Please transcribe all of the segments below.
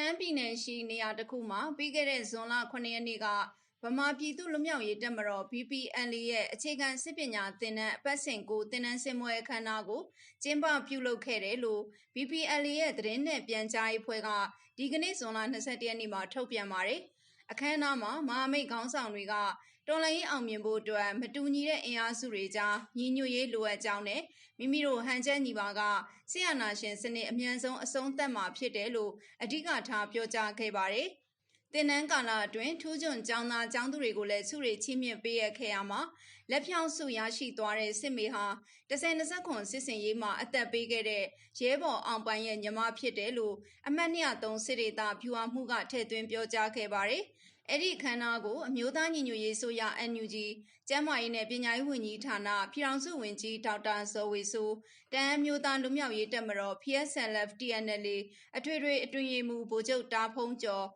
မ်းပြည်နယ်ရှိနေရာတစ်ခုမှာပြီးခဲ့တဲ့ဇွန်လ9ရက်နေ့ကဗမာပြည်သူ့လူမျိုးရေးတက်မတော် BPNL ရဲ့အခြေခံစစ်ပညာသင်တန်းအပတ်စဉ်ကိုသင်တန်းစင်မွဲအခမ်းအနားကိုကျင်းပပြုလုပ်ခဲ့တယ်လို့ BPNL ရဲ့သတင်းနဲ့ပြန်ကြားရေးဖွဲ့ကဒီကနေ့ဇွန်လ22ရက်နေ့မှာထုတ်ပြန်ပါတယ်။အခမ်းအနားမှာမဟာမိတ်ခေါင်းဆောင်တွေက တော်လှန်ရေးအောင်မြင်ဖို့အတွက်မတူညီတဲ့အင်အားစုတွေကြားညီညွတ်ရေးလိုအပ်ကြောင်းနဲ့မိမိတို့ဟန်ချက်ညီပါကဆီယနာရှင်စနစ်အမြန်ဆုံးအဆုံးသတ်မှာဖြစ်တယ်လို့အဓိကထားပြောကြားခဲ့ပါတယ်။တင်နန်းကာလအတွင်းထူးချွန်ကျောင်းသားကျောင်းသူတွေကိုလည်းဆုတွေချီးမြှင့်ပေးရခဲ့ရမှာလက်ဖြောင့်ဆုရရှိသွားတဲ့စစ်မေဟာ10-20ခွန်စစ်စင်ရေးမှာအသက်ပေးခဲ့တဲ့ရဲဘော်အောင်ပိုင်ရဲ့ညီမဖြစ်တယ်လို့အမတ်203စစ်ဒေသဖြူအားမှုကထည့်သွင်းပြောကြားခဲ့ပါတယ်။ အဲ့ဒီအခမ်းအနားကိုအမျိုးသားညီညွတ်ရေးဆိုရ NUG ကျန်းမာရေးနဲ့ပညာရေးဝန်ကြီးဌာနပြည်ထောင်စုဝန်ကြီးဒေါက်တာဇော်ဝေဆိုးတန်အမျိုးသားလူမျိုးရေးတက်မတော် PSLF TNL အထွေထွေအတွင်ရေးမှူးဗိုလ်ချုပ်တာဖုံးကျော်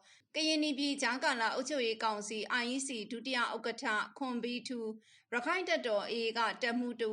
ကရင်ပြည်ဂျာကာလာအုပ်ချုပ်ရေးကောင်စီ IEC ဒုတိယဥက္ကဋ္ဌခွန်ဘီထူရခိုင်တပ်တော် AA ကတပ်မှုတူ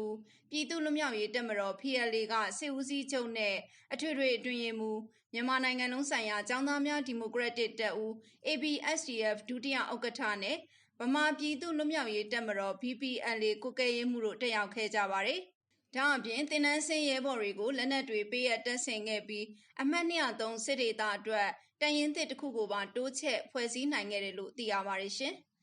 ပြည်သူ့လူမျိုးရေးတက်မတော် PLA ကစစ်ဦးစီးချုပ်နဲ့အထွေထွေအတွင်ရေးမှူးမြန်မာနိုင်ငံလုံးဆိုင်ရာចောင်းသားများဒီမိုကရက်တစ်တပ်ဦး ABSDF ဒုတိယဥက္ကဋ္ဌနဲ့ဗမာပြည်သူ့လွတ်မြောက်ရေးတပ်မတော် BPLA ကိုကဲရေးမှုတို့တက်ရောက်ခဲ့ကြပါတယ်။ ဒါအပြင်တင်နန်းစင်းရဲဘော်တွေကိုလက်နက်တွေပေးရတက်ဆင်ခဲ့ပြီးအမှတ်203စစ်ဒေသအတွက်တန်ရင်သစ်တစ်ခုကိုပါတိုးချက်ဖွဲ့စည်းနိုင်ခဲ့တယ်လို့သိရပါတယ်ရှင်။